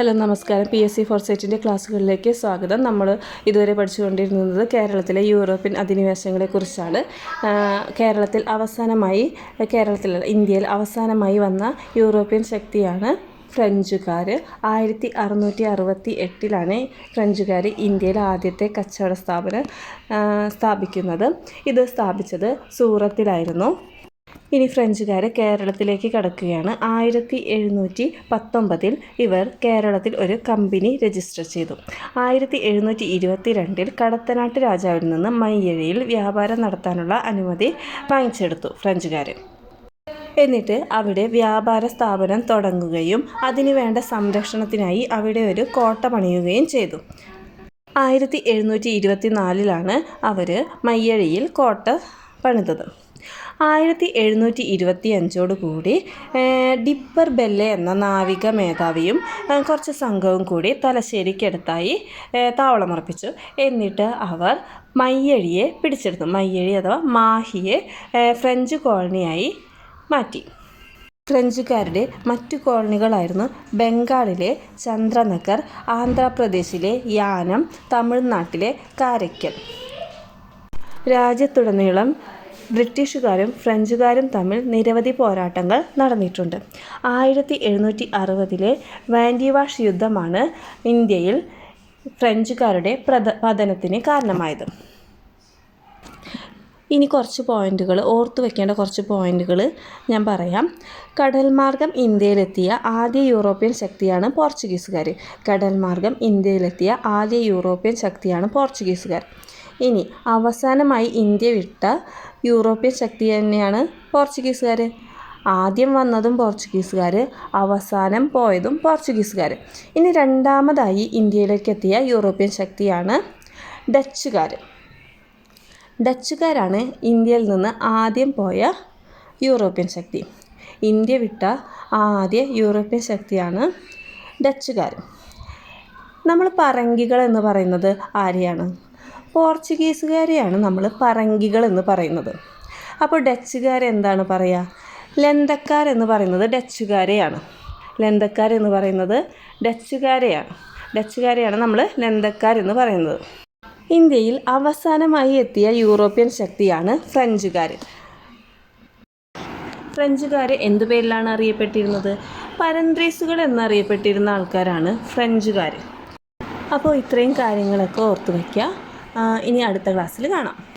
Hello നമസ്കാരം. P S C ഫോർസൈറ്റിന്റെ ക്ലാസ്സുകളിലേക്ക് സ്വാഗതം. നമ്മൾ ഇതുവരെ പഠിച്ചുകൊണ്ടിരുന്നത് കേരളത്തിലെ യൂറോപ്യൻ അധിനിവേശങ്ങളെക്കുറിച്ചാണ് കേരളത്തിൽ അവസാനമായി കേരളത്തിൽ ഇന്ത്യയിൽ അവസാനമായി വന്ന യൂറോപ്യൻ ശക്തിയാണ് ഫ്രഞ്ചുകാർ ആയിരത്തി അറുന്നൂറ്റി അറുപത്തി എട്ടിലാണ് ഫ്രഞ്ചുകാർ ഇന്ത്യയിൽ ആദ്യത്തെ കച്ചവട സ്ഥാപനം സ്ഥാപിക്കുന്നത്. ഇത് സ്ഥാപിച്ചത് സൂറത്തിലായിരുന്നു. ഇനി ഫ്രഞ്ചുകാർ കേരളത്തിലേക്ക് കടക്കുകയാണ്. ആയിരത്തി എഴുന്നൂറ്റി പത്തൊമ്പതിൽ ഇവർ കേരളത്തിൽ ഒരു കമ്പനി രജിസ്റ്റർ ചെയ്തു. ആയിരത്തി എഴുന്നൂറ്റി ഇരുപത്തി രണ്ടിൽ കടത്തനാട്ട് രാജാവിൽ നിന്ന് മയ്യഴിയിൽ വ്യാപാരം നടത്താനുള്ള അനുമതി വാങ്ങിച്ചെടുത്തു ഫ്രഞ്ചുകാർ എന്നിട്ട് അവിടെ വ്യാപാര സ്ഥാപനം തുടങ്ങുകയും അതിനുവേണ്ട സംരക്ഷണത്തിനായി അവിടെ ഒരു കോട്ട പണിയുകയും ചെയ്തു. ആയിരത്തി എഴുന്നൂറ്റി ഇരുപത്തി നാലിലാണ് അവർ മയ്യഴിയിൽ കോട്ട പണിതത്. ആയിരത്തി എഴുന്നൂറ്റി ഇരുപത്തി അഞ്ചോട് കൂടി ഡിപ്പർ ബെല്ലെ എന്ന നാവിക മേധാവിയും കുറച്ച് സംഘവും കൂടി തലശ്ശേരിക്കടുത്തായി താവളമുറപ്പിച്ചു എന്നിട്ട് അവർ മയ്യഴിയെ പിടിച്ചെടുത്തു. മയ്യഴി അഥവാ മാഹിയെ ഫ്രഞ്ച് കോളനിയായി മാറ്റി. ഫ്രഞ്ചുകാരുടെ മറ്റു കോളനികളായിരുന്നു ബംഗാളിലെ ചന്ദ്രനഗർ ആന്ധ്രാപ്രദേശിലെ യാനം തമിഴ്നാട്ടിലെ കാരയ്ക്കൽ രാജ്യത്തുടനീളം ബ്രിട്ടീഷുകാരും ഫ്രഞ്ചുകാരും തമ്മിൽ നിരവധി പോരാട്ടങ്ങൾ നടന്നിട്ടുണ്ട്. ആയിരത്തി എഴുന്നൂറ്റി അറുപതിലെ വാൻഡിവാഷ് യുദ്ധമാണ് ഇന്ത്യയിൽ ഫ്രഞ്ചുകാരുടെ പ്രധ പതനത്തിന് കാരണമായത്. ഇനി കുറച്ച് പോയിന്റുകൾ ഓർത്തു വെക്കേണ്ട കുറച്ച് പോയിന്റുകൾ ഞാൻ പറയാം. കടൽ മാർഗം ഇന്ത്യയിലെത്തിയ ആദ്യ യൂറോപ്യൻ ശക്തിയാണ് പോർച്ചുഗീസുകാർ കടൽ മാർഗം ഇന്ത്യയിലെത്തിയ ആദ്യ യൂറോപ്യൻ ശക്തിയാണ് പോർച്ചുഗീസുകാർ ഇനി അവസാനമായി ഇന്ത്യ വിട്ട യൂറോപ്യൻ ശക്തി തന്നെയാണ് പോർച്ചുഗീസുകാർ ആദ്യം വന്നതും പോർച്ചുഗീസുകാർ അവസാനം പോയതും പോർച്ചുഗീസുകാർ ഇനി രണ്ടാമതായി ഇന്ത്യയിലേക്ക് എത്തിയ യൂറോപ്യൻ ശക്തിയാണ് ഡച്ചുകാർ ഡച്ചുകാരാണ് ഇന്ത്യയിൽ നിന്ന് ആദ്യം പോയ യൂറോപ്യൻ ശക്തി. ഇന്ത്യ വിട്ട ആദ്യ യൂറോപ്യൻ ശക്തിയാണ് ഡച്ചുകാർ നമ്മൾ പറങ്കികൾ എന്ന് പറയുന്നത് ആരെയാണ്? പോർച്ചുഗീസുകാരെയാണ് നമ്മൾ പറങ്കികൾ എന്ന് പറയുന്നത്. അപ്പോൾ ഡച്ചുകാർ എന്താണ് പറയുക ലന്തക്കാർ എന്ന് പറയുന്നത് ഡച്ചുകാരെയാണ്. ലന്തക്കാർ എന്ന് പറയുന്നത് ഡച്ചുകാരെയാണ്. ഡച്ചുകാരെയാണ് നമ്മൾ ലന്തക്കാർ എന്ന് പറയുന്നത്. ഇന്ത്യയിൽ അവസാനമായി എത്തിയ യൂറോപ്യൻ ശക്തിയാണ് ഫ്രഞ്ചുകാർ ഫ്രഞ്ചുകാർ എന്തു പേരിലാണ് അറിയപ്പെട്ടിരുന്നത്? പരന്ത്രീസുകൾ എന്നറിയപ്പെട്ടിരുന്ന ആൾക്കാരാണ് ഫ്രഞ്ചുകാർ അപ്പോൾ ഇത്രയും കാര്യങ്ങളൊക്കെ ഓർത്ത് വയ്ക്കുക ഇനി അടുത്ത ക്ലാസ്സിൽ കാണാം.